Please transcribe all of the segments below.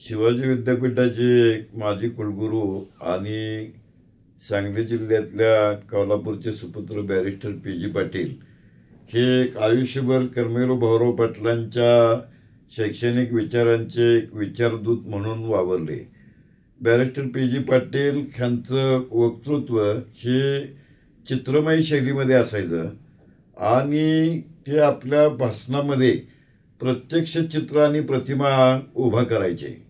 शिवाजी विद्यापीठाचे माजी कुलगुरू आणि सांगली जिल्ह्यातल्या कोल्हापूरचे सुपुत्र बॅरिस्टर पी जी पाटील हे एक आयुष्यभर कर्मेलो भाऊराव पाटलांच्या शैक्षणिक विचारांचे एक विचारदूत म्हणून वावरले. बॅरिस्टर पी जी पाटील ह्यांचं वक्तृत्व हे चित्रमय शैलीमध्ये असायचं आणि ते आपल्या भाषणामध्ये प्रत्यक्ष चित्र आणि प्रतिमा उभा करायचे.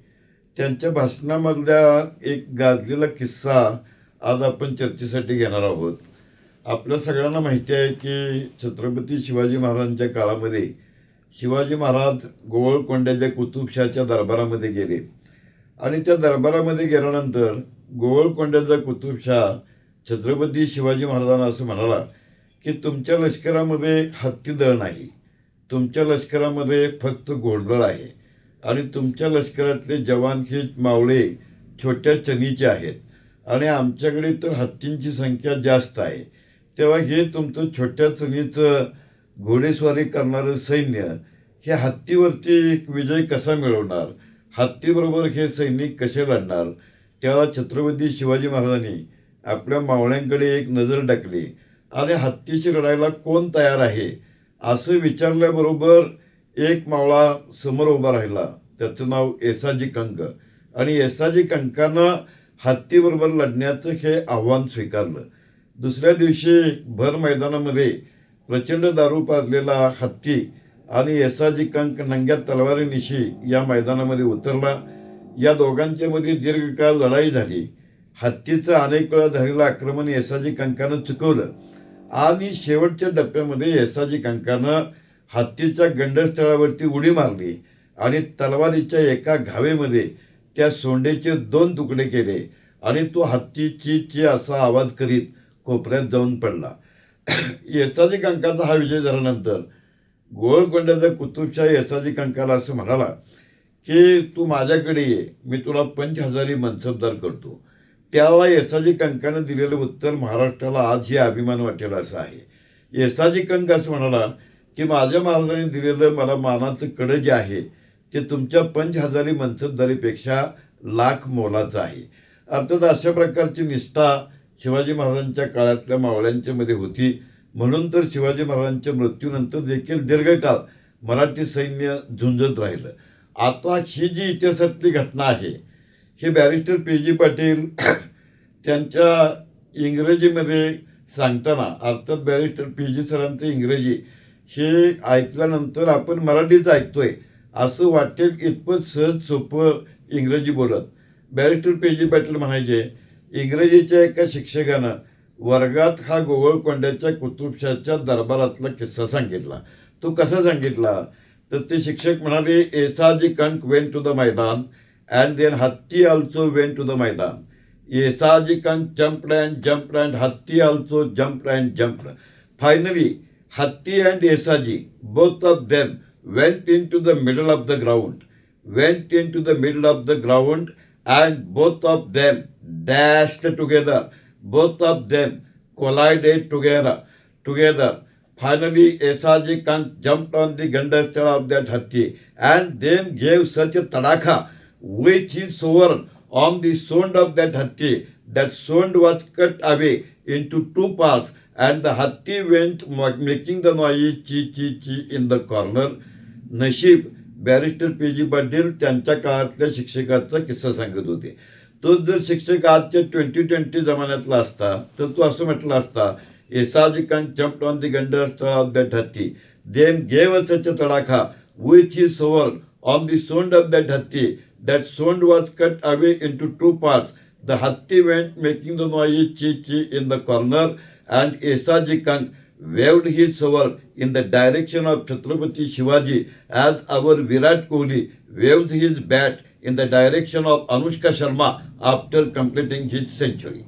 त्यांच्या भाषणामधल्या एक गाजलेला किस्सा आज आपण चर्चेसाठी घेणार आहोत. आपल्या सगळ्यांना माहिती आहे की छत्रपती शिवाजी महाराजांच्या काळामध्ये शिवाजी महाराज गोवळकोंड्याच्या कुतुबशाच्या दरबारामध्ये गेले. आणि त्या दरबारामध्ये गेल्यानंतर गोवळकोंड्याचा कुतुबशाह छत्रपती शिवाजी महाराजांना असं म्हणाला की तुमच्या लष्करामध्ये हत्तीदळ नाही. तुमच्या लष्करामध्ये फक्त घोडदळ आहे. आणि तुमच्या लष्करातले जवान हे मावळे छोट्या चनीचे आहेत. आणि आमच्याकडे तर हत्तींची संख्या जास्त आहे. तेव्हा हे तुमचं छोट्या चनीचं घोडेस्वारी करणारं सैन्य हे हत्तीवरती एक विजय कसा मिळवणार? हत्तीबरोबर हे सैनिक कसे लढणार? तेव्हा छत्रपती शिवाजी महाराजांनी आपल्या मावळ्यांकडे एक नजर टाकली. आणि हत्तीशी लढायला कोण तयार आहे? असं विचारल्याबरोबर एक मावळा समोर उभा राहिला. त्याचं नाव येसाजी कंक. आणि येसाजी कंकानं हत्तीबरोबर लढण्याचं हे आव्हान स्वीकारलं. दुसऱ्या दिवशी भर मैदानामध्ये प्रचंड दारू पाजलेला हत्ती आणि येसाजी कंक नंग्या तलवारीनिशी या मैदानामध्ये उतरला. या दोघांच्यामध्ये दीर्घकाळ लढाई झाली. हत्तीचं अनेक वेळा झालेलं आक्रमण येसाजी कंकानं चुकवलं. आणि शेवटच्या डप्प्यामध्ये येसाजी कंकानं हत्तीच्या गंडस्थळावरती उडी मारली आणि तलवारीच्या एका घावेमध्ये त्या सोंडेचे दोन तुकडे केले आणि तो हत्ती ची ची असा आवाज करीत कोपऱ्यात जाऊन पडला. येसाजी कंकाचा हा विजय झाल्यानंतर गोळकोंड्याचा कुतुबशाह येसाजी कंकाला असं म्हणाला की तू माझ्याकडे ये मी तुला पंच हजारी मनसबदार करतो. त्यावेळा येसाजी कंकानं दिलेलं उत्तर महाराष्ट्राला आजही अभिमान वाटेल असं आहे. येसाजी कंक असं म्हणाला की माझ्या महाराजांनी दिलेलं मला मानाचं कडं जे आहे ते तुमच्या पंच हजारी मनसबदारीपेक्षा लाख मोलाचं आहे. अर्थात अशा प्रकारची निष्ठा शिवाजी महाराजांच्या काळातल्या मावळ्यांच्यामध्ये होती. म्हणून तर शिवाजी महाराजांच्या मृत्यूनंतर देखील दीर्घकाळ मराठी सैन्य झुंजत राहिलं. आता ही जी इतिहासातली घटना आहे हे बॅरिस्टर पी. जी. पाटील त्यांच्या इंग्रजीमध्ये सांगताना अर्थात बॅरिस्टर पी. जी. सरांचं इंग्रजी हे ऐकल्यानंतर आपण मराठीच ऐकतोय. असं वाटेल इतपत सहज सोपं इंग्रजी बोलत. बॅरिस्टर पी जी पाटील म्हणायचे इंग्रजीच्या एका शिक्षकानं वर्गात हा गोवळकोंड्याच्या कुतुबशाच्या दरबारातला किस्सा सांगितला. तो कसा सांगितला? तर ते शिक्षक म्हणाले Esaji Kank went to the maidan and then Hatti also went to the maidan. Esaji Kank jumped and jumped and Hatti also jumped and jumped finally Hatti and Esaji, both of them went into the middle of the ground, went into the middle of the ground, and both of them dashed together, both of them collided together, together. Finally, Esaji jumped on the gunderstone of that Hatti and then gave such a tadaka with his sword on the sound of that Hatti. That sound was cut away into two parts and the Hatti went making the noise chi chi chi in the corner. नशीब barrister P G Patil त्यांच्या काळातल्या शिक्षकाचा किस्सा सांगत होते. तो जर शिक्षक आजच्या ट्वेंटी ट्वेंटी जमान्यातला असता तर तो असं म्हटलं असता Esaji Kan jumped on the गंडर of that Hatti them gave such tadakha with he sword on the sond of that Hatti that sond was cut away into two parts the Hatti went making the noise ची ची in the corner and Esaji Kan waved his sword in the direction of Chhatrapati Shivaji as our Virat Kohli waved his bat in the direction of Anushka Sharma after completing his century.